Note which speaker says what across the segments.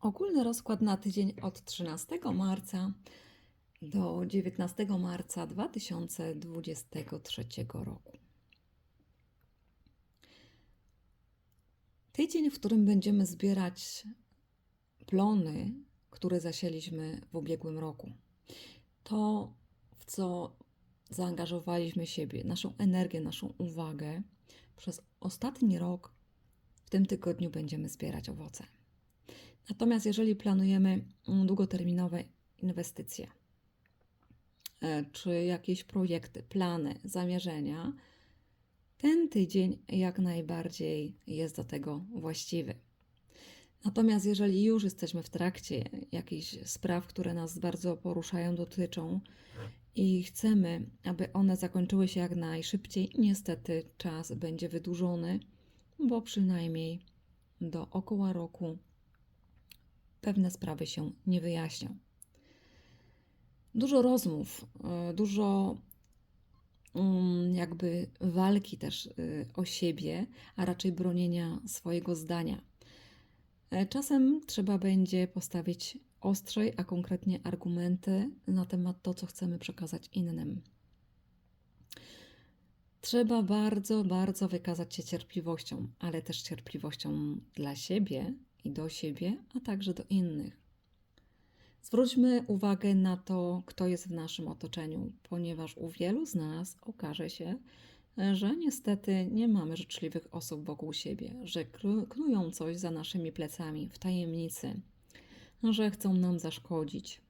Speaker 1: Ogólny rozkład na tydzień od 13 marca do 19 marca 2023 roku. Tydzień, w którym będziemy zbierać plony, które zasieliśmy w ubiegłym roku. To, w co zaangażowaliśmy siebie, naszą energię, naszą uwagę, przez ostatni rok, w tym tygodniu będziemy zbierać owoce. Natomiast jeżeli planujemy mm, długoterminowe inwestycje, e, czy jakieś projekty, plany, zamierzenia, ten tydzień jak najbardziej jest do tego właściwy. Natomiast jeżeli już jesteśmy w trakcie jakichś spraw, które nas bardzo poruszają, dotyczą i chcemy, aby one zakończyły się jak najszybciej, niestety czas będzie wydłużony, bo przynajmniej do około roku pewne sprawy się nie wyjaśnią. Dużo rozmów, e, dużo mm, jakby walki też y, o siebie, a raczej bronienia swojego zdania. E, Czasem trzeba będzie postawić ostrzej, a konkretnie argumenty na temat to, co chcemy przekazać innym. Trzeba bardzo, bardzo wykazać się cierpliwością, ale też cierpliwością dla siebie i do siebie, a także do innych. Zwróćmy uwagę na to, kto jest w naszym otoczeniu, ponieważ u wielu z nas okaże się, że niestety nie mamy życzliwych osób wokół siebie, że knują coś za naszymi plecami w tajemnicy, że chcą nam zaszkodzić.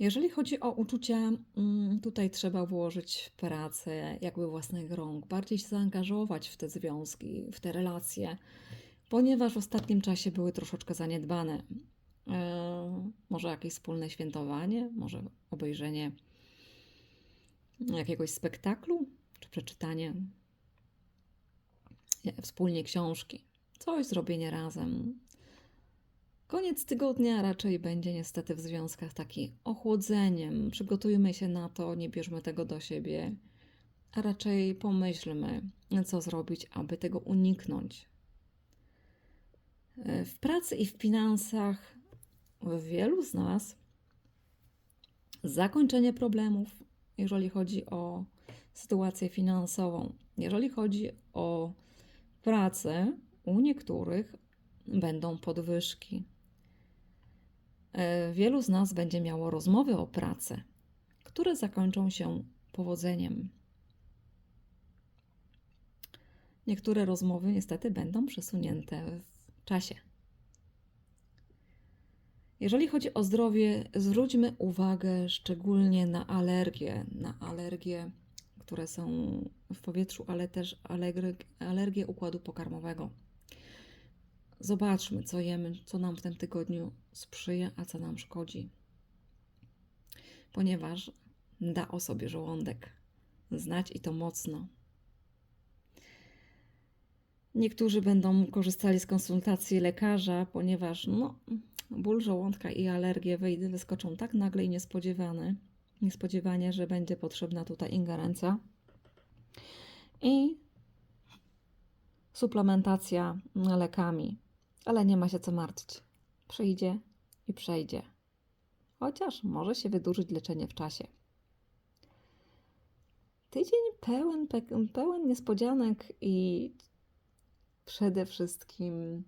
Speaker 1: Jeżeli chodzi o uczucia, mm, tutaj trzeba włożyć pracę jakby własnych rąk, bardziej się zaangażować w te związki, w te relacje, ponieważ w ostatnim czasie były troszeczkę zaniedbane. E, Może jakieś wspólne świętowanie, może obejrzenie jakiegoś spektaklu, czy przeczytanie e, wspólnie książki, coś zrobienie razem. Koniec tygodnia raczej będzie niestety w związkach taki ochłodzeniem. Przygotujmy się na to, nie bierzmy tego do siebie, a raczej pomyślmy, co zrobić, aby tego uniknąć. E, W pracy i w finansach wielu z nas zakończenie problemów, jeżeli chodzi o sytuację finansową, jeżeli chodzi o pracę, u niektórych będą podwyżki. E, Wielu z nas będzie miało rozmowy o pracy, które zakończą się powodzeniem. Niektóre rozmowy niestety będą przesunięte w czasie. Jeżeli chodzi o zdrowie, zwróćmy uwagę szczególnie na alergie, na alergie, które są w powietrzu, ale też alergie układu pokarmowego. Zobaczmy, co jemy, co nam w tym tygodniu sprzyja, a co nam szkodzi. Ponieważ da o sobie żołądek znać i to mocno. Niektórzy będą korzystali z konsultacji lekarza, ponieważ no, ból żołądka i alergie wyjdy wyskoczą tak nagle i niespodziewane, niespodziewanie, że będzie potrzebna tutaj ingerencja. I suplementacja lekami, ale nie ma się co martwić. Przyjdzie i przejdzie. Chociaż może się wydłużyć leczenie w czasie. Tydzień pełen, pe- pełen niespodzianek i przede wszystkim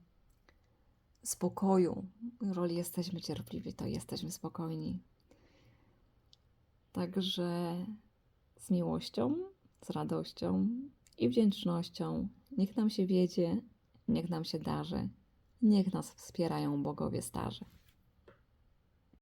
Speaker 1: spokoju. Jeżeli jesteśmy cierpliwi, to jesteśmy spokojni. Także z miłością, z radością i wdzięcznością niech nam się wiedzie, niech nam się darzy, niech nas wspierają bogowie starzy.